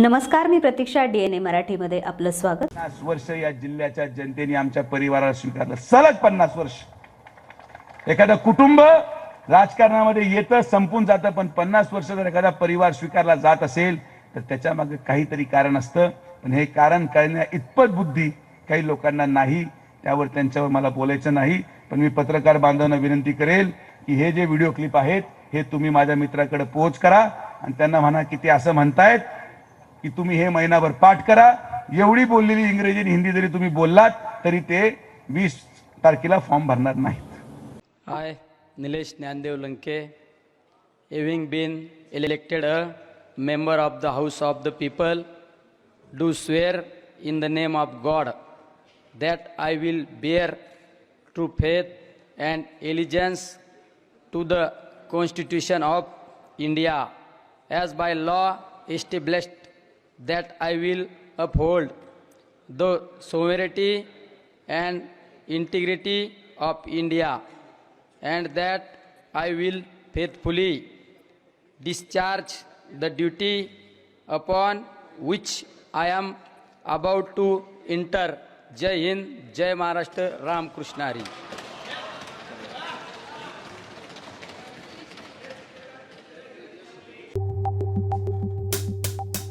नमस्कार मी प्रतीक्षा डीएनए मराठीमध्ये आपलं स्वागत. पन्नास वर्ष या जिल्ह्याच्या जनतेने आमच्या परिवाराला स्वीकारलं. सलग पन्नास वर्ष. एखादं कुटुंब राजकारणामध्ये येतं संपून जातं पण पन्नास वर्ष जर एखादा परिवार स्वीकारला जात असेल तर त्याच्यामागे काहीतरी कारण असतं. पण हे कारण कळण्या इतपत बुद्धी काही लोकांना नाही. त्यावर त्यांच्यावर मला बोलायचं नाही. पण मी पत्रकार बांधवांना विनंती करेल की हे जे व्हिडिओ क्लिप आहेत हे तुम्ही माझ्या मित्राकडे पोहोच करा आणि त्यांना म्हणा की ते असं म्हणतायत की तुम्ही हे महिनाभर पाठ करा. एवढी बोललेली इंग्रजी आणि हिंदी जरी तुम्ही बोललात तरी ते वीस तारखेला फॉर्म भरणार नाहीत. I Nilesh Dnyandev Lanke having been elected a member of the house of the people do swear in the name of God that I will bear true faith and allegiance to the constitution of India. As by law established that I will uphold the sovereignty and integrity of India, and that I will faithfully discharge the duty upon which I am about to enter. Jai Hind, Jai Maharashtra, Ram Krishnari.